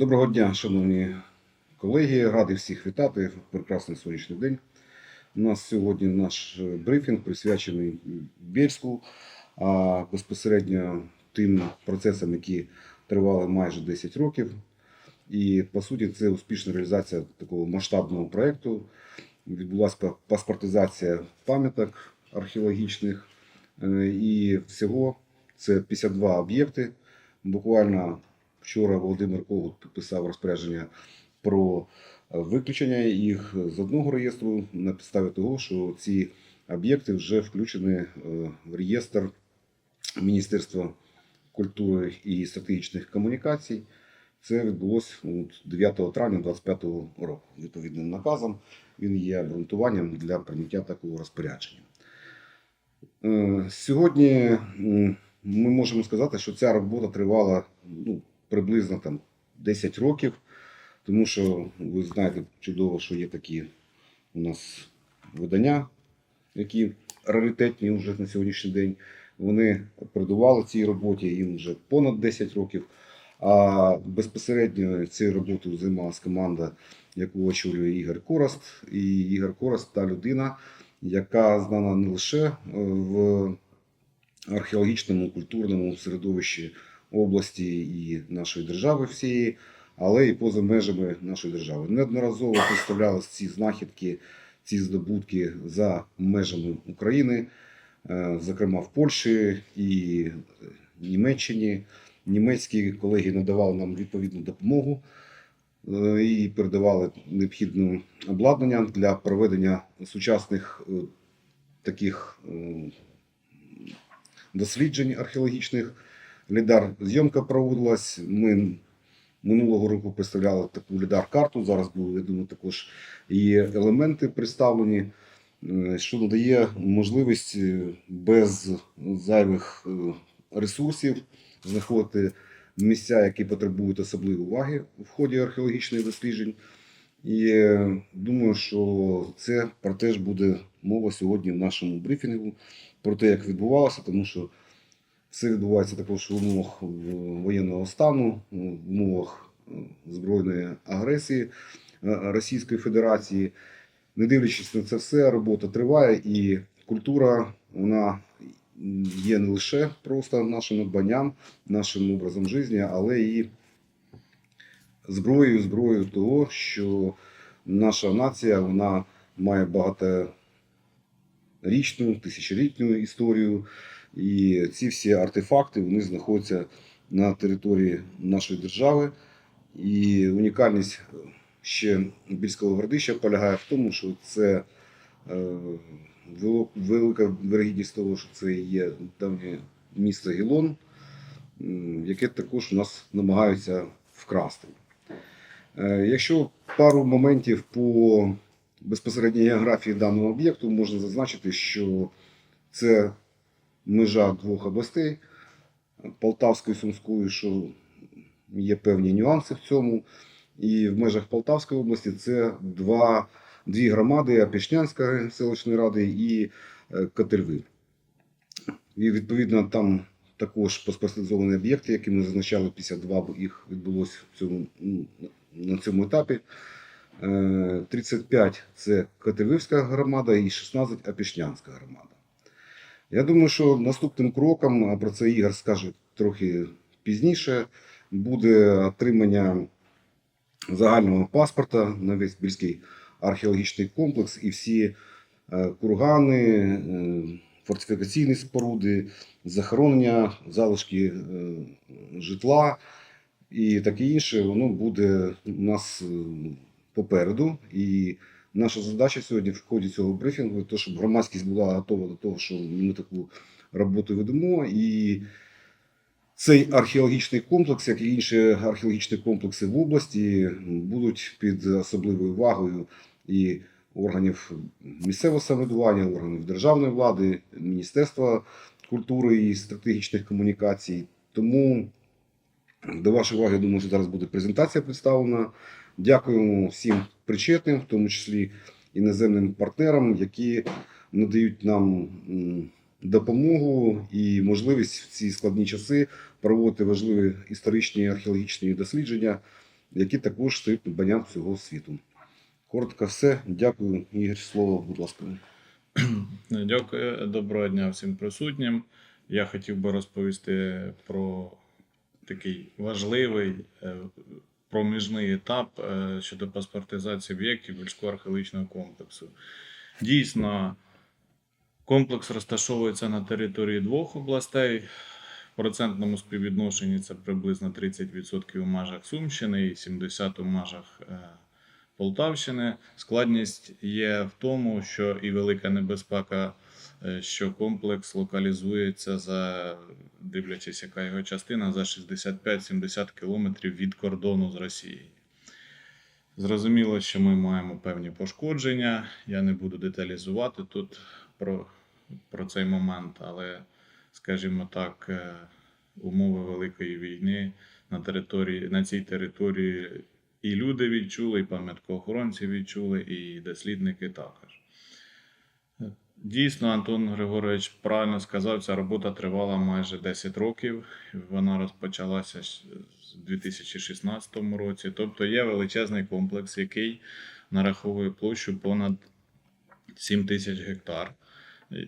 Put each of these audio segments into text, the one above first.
Доброго дня, шановні колеги. Радий всіх вітати прекрасний сонячний день. У нас сьогодні наш е, брифінг присвячений Бєльську, а безпосередньо тим процесам, які тривали майже 10 років. І по суті, це успішна реалізація такого масштабного проєкту. Відбулася паспортизація пам'яток археологічних. Е, І всього це 52 об'єкти. Буквально вчора Володимир Когут підписав розпорядження про е, виключення їх з одного реєстру на підставі того, що ці об'єкти вже включені е, в реєстр Міністерства культури і стратегічних комунікацій. Це відбулося 9 травня 2025 року. Відповідним наказом він є обґрунтуванням для прийняття такого розпорядження. Е, Сьогодні ми можемо сказати, що ця робота тривала ну, приблизно там 10 років, тому що ви знаєте чудово, що є такі у нас видання, які раритетні вже на сьогоднішній день. Вони передували цій роботі, їм вже понад 10 років. А безпосередньо цією роботою займалась команда, яку очолює Ігор Корост. І Ігор Корост та людина, яка знана не лише в археологічному культурному середовищі області і нашої держави всієї, але і поза межами нашої держави. Неодноразово представлялись ці знахідки, ці здобутки за межами України, е, зокрема в Польщі і Німеччині. Німецькі колеги надавали нам відповідну допомогу е, і передавали необхідне обладнання для проведення сучасних е, таких е, досліджень археологічних. Лідар зйомка проводилась. Ми минулого року представляли таку лідар-карту. Зараз були, я думаю, також і елементи представлені, е, що надає можливість е, без зайвих е, ресурсів знаходити місця, які потребують особливої уваги в ході археологічних досліджень. І думаю, що це про теж буде мова сьогодні в нашому брифінгу про те, як відбувалося, тому що все відбувається також в умовах е, воєнного стану, в умовах е, збройної агресії е, Російської Федерації. Не дивлячись на це все, робота триває, і культура вона є не лише просто нашим надбанням, нашим образом життя, але і зброєю, зброєю того, що наша нація вона має багаторічну, тисячолітню історію. І ці всі артефакти вони знаходяться на території нашої держави. І унікальність ще Більського городища полягає в тому, що це е, велика вирогідність того, що це є давнє місто Гілон, яке також у нас намагаються вкрасти. Е, Якщо пару моментів по безпосередній географії даного об'єкту, можна зазначити, що це межа двох областей Полтавської і Сумської, що є певні нюанси в цьому. І в межах Полтавської області це два, дві громади Апішнянська селищної ради і е, Катервиль. І відповідно там також паспортизовані об'єкти, які ми зазначали 52, бо їх відбулося в цьому, ну, на цьому етапі. Е, 35 це Катервильська громада і 16 Апішнянська громада. Я думаю, що наступним кроком, про це Ігор скаже трохи пізніше, буде отримання загального паспорта на весь Більський археологічний комплекс і всі е, кургани, е, фортифікаційні споруди, захоронення, залишки е, житла і таке інше, воно буде у нас попереду. І наша задача сьогодні в ході цього брифінгу, то, щоб громадськість була готова до того, що ми таку роботу ведемо. І цей археологічний комплекс, як і інші археологічні комплекси в області, будуть під особливою увагою і органів місцевого самоврядування, органів державної влади, Міністерства культури і стратегічних комунікацій. Тому до вашої уваги, я думаю, що зараз буде презентація представлена. Дякуємо всім причетним, в тому числі іноземним партнерам, які надають нам допомогу і можливість в ці складні часи проводити важливі історичні і археологічні дослідження які також стають придбанням цього світу. Коротко все. Дякую, Ігор. Слово, будь ласка. Дякую, доброго дня всім присутнім. Я хотів би розповісти про такий важливий е, проміжний етап е, щодо паспортизації об'єктів Більського археологічного комплексу. Дійсно, комплекс розташовується на території двох областей. В процентному співвідношенні це приблизно 30% у межах Сумщини і 70% у межах е, Полтавщини. Складність є в тому, що і велика небезпека, е, що комплекс локалізується за дивлячись, яка його частина, за 65-70 кілометрів від кордону з Росією. Зрозуміло, що ми маємо певні пошкодження. Я не буду деталізувати тут про, про цей момент, але, скажімо так, е, умови Великої війни на території, на цій території і люди відчули, і пам'яткоохоронці відчули, і дослідники також. Дійсно, Антон Григорович правильно сказав, ця робота тривала майже 10 років. Вона розпочалася з 2016 році. Тобто є величезний комплекс, який нараховує площу понад 7 тисяч гектар,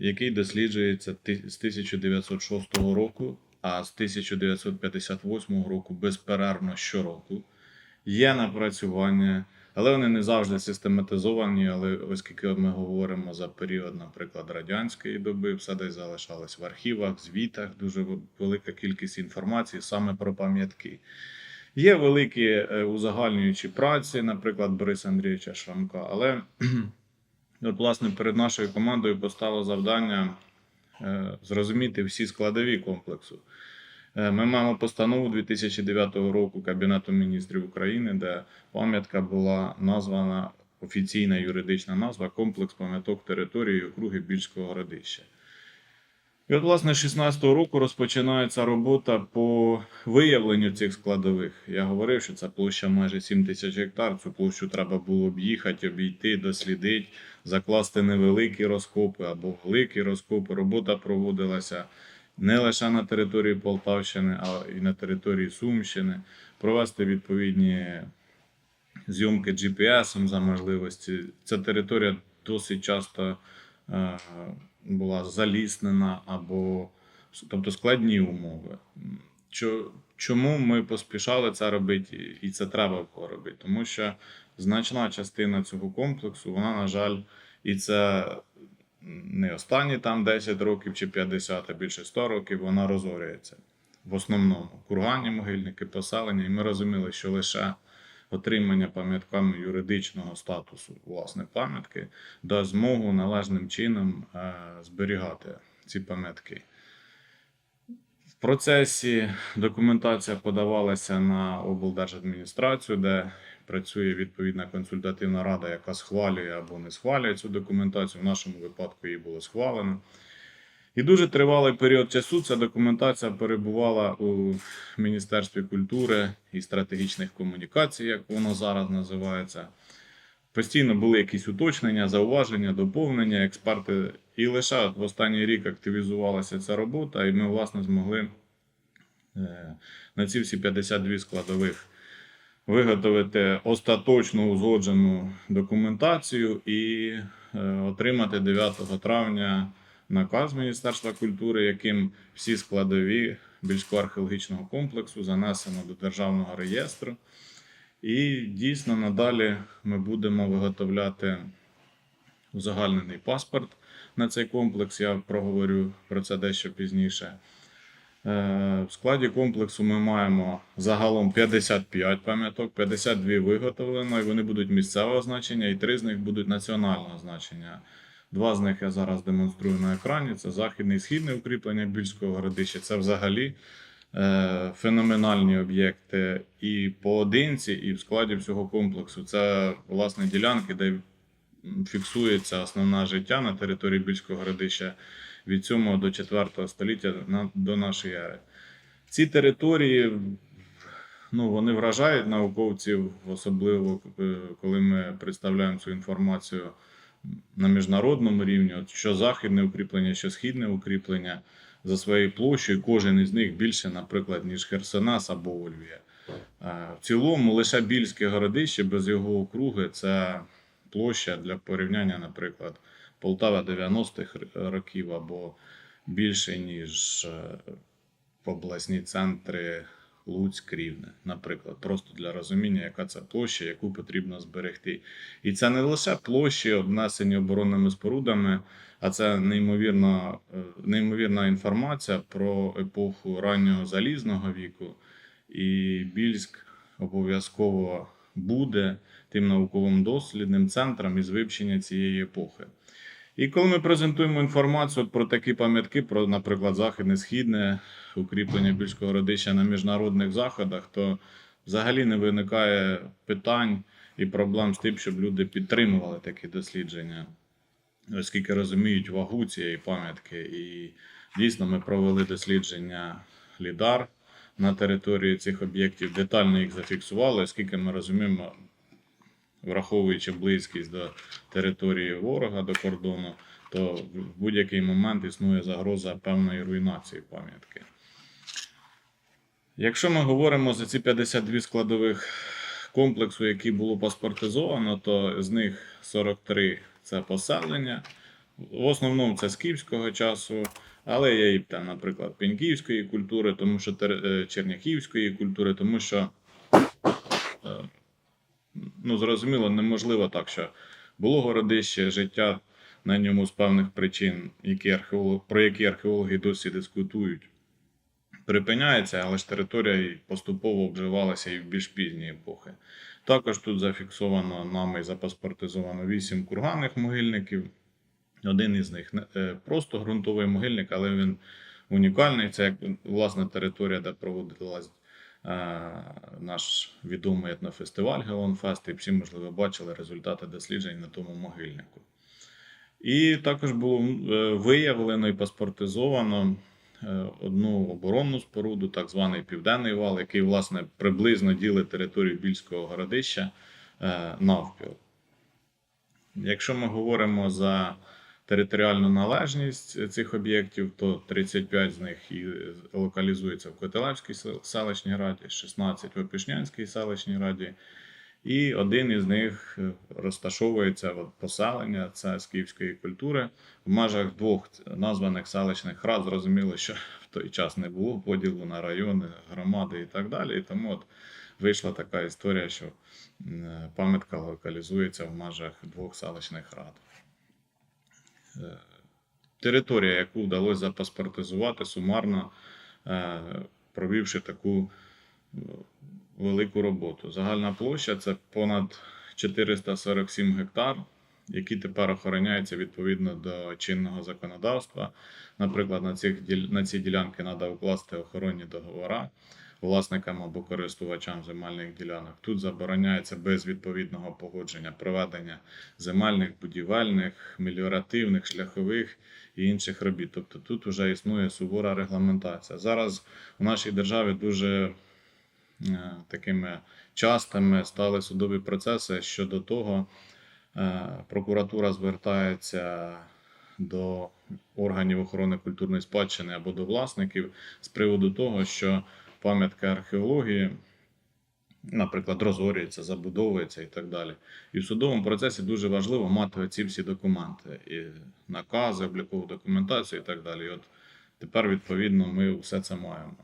який досліджується з 1906 року, а з 1958 року безперервно щороку. Є напрацювання, але вони не завжди систематизовані. Але оскільки ми говоримо за період, наприклад, радянської доби, все десь залишалось в архівах, звітах, дуже велика кількість інформації саме про пам'ятки. Є великі е, узагальнюючі праці, наприклад, Бориса Андрійовича Шрамка, але от, власне, перед нашою командою постало завдання е, зрозуміти всі складові комплексу. Е, Ми маємо постанову 2009 року Кабінету міністрів України, де пам'ятка була названа офіційна юридична назва комплекс пам'яток території округи Більського городища. І от, власне, з 16 року розпочинається робота по виявленню цих складових. Я говорив, що це площа майже 7 тисяч гектар. Цю площу треба було об'їхати, обійти, дослідити, закласти невеликі розкопи або великі розкопи. Робота проводилася не лише на території Полтавщини, а й на території Сумщини, провести відповідні зйомки GPS за можливості. Ця територія досить часто е, була заліснена або тобто складні умови. Чому ми поспішали це робити, і це треба було робити? Тому що значна частина цього комплексу, вона, на жаль, і це не останні там 10 років чи 50, а більше 100 років, вона розорюється. В основному курганні могильники, поселення, і ми розуміли, що лише отримання пам'ятками юридичного статусу власне пам'ятки дасть змогу належним чином е, зберігати ці пам'ятки. В процесі документація подавалася на облдержадміністрацію, де працює відповідна консультативна рада, яка схвалює або не схвалює цю документацію. В нашому випадку її було схвалено. І дуже тривалий період часу ця документація перебувала у Міністерстві культури і стратегічних комунікацій, як воно зараз називається. Постійно були якісь уточнення, зауваження, доповнення, експерти. І лише в останній рік активізувалася ця робота, і ми, власне, змогли е, на ці всі 52 складових виготовити остаточно узгоджену документацію і е, отримати 9 травня наказ Міністерства культури, яким всі складові Більського археологічного комплексу занесено до державного реєстру. І дійсно надалі ми будемо виготовляти узагальнений паспорт на цей комплекс. Я проговорю про це дещо пізніше. Е, В складі комплексу ми маємо загалом 55 пам'яток, 52 виготовлено, і вони будуть місцевого значення, і три з них будуть національного значення. Два з них я зараз демонструю на екрані. Це західне і східне укріплення Більського городища. Це взагалі е, феноменальні об'єкти і поодинці, і в складі всього комплексу. Це власне ділянки, де фіксується основне життя на території Більського городища від 7 до 4 століття до нашої ери. Ці території ну, вони вражають науковців, особливо е, коли ми представляємо цю інформацію на міжнародному рівні, от що західне укріплення, що східне укріплення за своєю площею, кожен із них більше, наприклад, ніж Херсонес або Ольвія. Е, В цілому лише Більське городище без його округи це площа для порівняння, наприклад, Полтава 90-х років або більше, ніж е, обласні центри Луцьк, Рівне, наприклад, просто для розуміння, яка це площа, яку потрібно зберегти. І це не лише площі, обнесені оборонними спорудами, а це неймовірна, е, неймовірна інформація про епоху раннього залізного віку. І Більськ обов'язково буде тим науковим дослідним центром із вивчення цієї епохи. І коли ми презентуємо інформацію про такі пам'ятки, про, наприклад, західне східне укріплення більського родища на міжнародних заходах, то взагалі не виникає питань і проблем з тим, щоб люди підтримували такі дослідження, оскільки розуміють вагу цієї пам'ятки. І дійсно ми провели дослідження Лідар на території цих об'єктів, детально їх зафіксували, оскільки ми розуміємо, враховуючи близькість до території ворога, до кордону, то в будь-який момент існує загроза певної руйнації пам'ятки. Якщо ми говоримо за ці 52 складових комплексу, які було паспортизовано, то з них 43 це поселення. В основному це з київського часу, але є і наприклад, пеньківської культури, тому що е, черняхівської культури, тому що ну, зрозуміло, неможливо так, що було городище, життя на ньому з певних причин, які археолог, про які археологи досі дискутують, припиняється, але ж територія поступово обживалася і в більш пізні епохи. Також тут зафіксовано нами і запаспортизовано вісім курганних могильників. Один із них е, просто ґрунтовий могильник, але він унікальний. Це як власна територія, де проводилась наш відомий етнофестиваль Геонфест, і всі, можливо, бачили результати досліджень на тому могильнику. І також було е, виявлено і паспортизовано е, одну оборонну споруду, так званий Південний вал, який, власне, приблизно ділить територію Більського городища е, навпіл. Якщо ми говоримо за територіальну належність цих об'єктів, то 35 з них і локалізується в Котелевській селищній раді, 16 в Опішнянській селищній раді, і один із них е, розташовується поселення, це з київської культури. В межах двох названих селищних рад зрозуміло, що в той час не було поділу на райони, громади і так далі. І тому от вийшла така історія, що е, пам'ятка локалізується в межах двох селищних рад. Е, Територія, яку вдалося запаспортизувати сумарно, е, провівши таку е, велику роботу. Загальна площа це понад 447 гектар, які тепер охороняються відповідно до чинного законодавства. Наприклад, на, цих, на ці ділянки треба укласти охоронні договори власникам або користувачам земельних ділянок. Тут забороняється без відповідного погодження проведення земельних, будівельних, меліоративних, шляхових і інших робіт. Тобто тут вже існує сувора регламентація. Зараз у нашій державі дуже е, такими частими стали судові процеси щодо того, е, прокуратура звертається до органів охорони культурної спадщини або до власників з приводу того, що пам'ятка археології, наприклад, розорюється, забудовується і так далі. І в судовому процесі дуже важливо мати оці всі документи, і накази, облікову документацію і так далі. І от тепер, відповідно, ми все це маємо.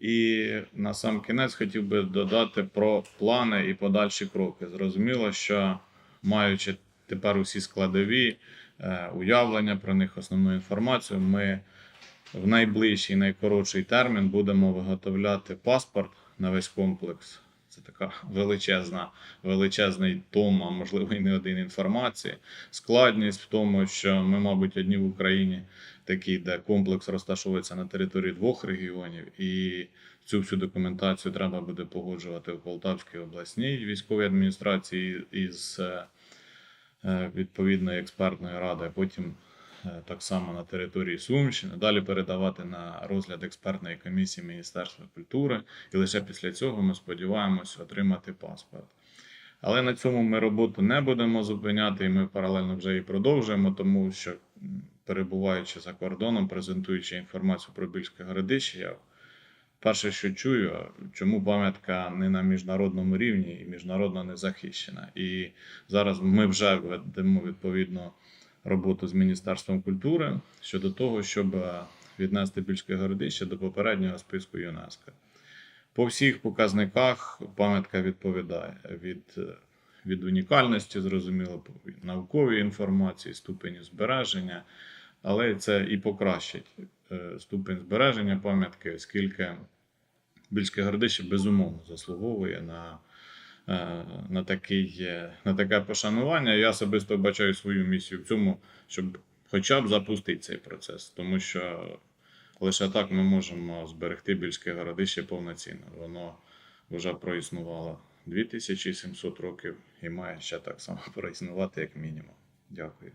І на сам кінець хотів би додати про плани і подальші кроки. Зрозуміло, що маючи тепер усі складові е, уявлення про них, основну інформацію, ми в найближчий, найкоротший термін будемо виготовляти паспорт на весь комплекс. Це така величезна, величезний том, а можливо і не один інформації. Складність в тому, що ми, мабуть, одні в Україні такі, де комплекс розташовується на території двох регіонів, і цю всю документацію треба буде погоджувати в Полтавській обласній військовій адміністрації із е, е, відповідної експертної ради, потім так само на території Сумщини, далі передавати на розгляд експертної комісії Міністерства культури, і лише після цього ми сподіваємося отримати паспорт. Але на цьому ми роботу не будемо зупиняти, і ми паралельно вже і продовжуємо, тому що перебуваючи за кордоном, презентуючи інформацію про Більське городище, я перше, що чую, чому пам'ятка не на міжнародному рівні і міжнародно не захищена. І зараз ми вже ведемо відповідну роботу з Міністерством культури щодо того, щоб е, віднести Більське городище до попереднього списку ЮНЕСКО. По всіх показниках пам'ятка відповідає від, е, від унікальності, зрозуміло, по науковій інформації, ступені збереження, але це і покращить е, ступень збереження пам'ятки, оскільки Більське городище безумовно заслуговує на, на, такий, е, на таке пошанування. Я особисто бачаю свою місію в цьому, щоб хоча б запустити цей процес, тому що лише так ми можемо зберегти Більське городище повноцінно. Воно вже проіснувало 2700 років і має ще так само проіснувати, як мінімум. Дякую.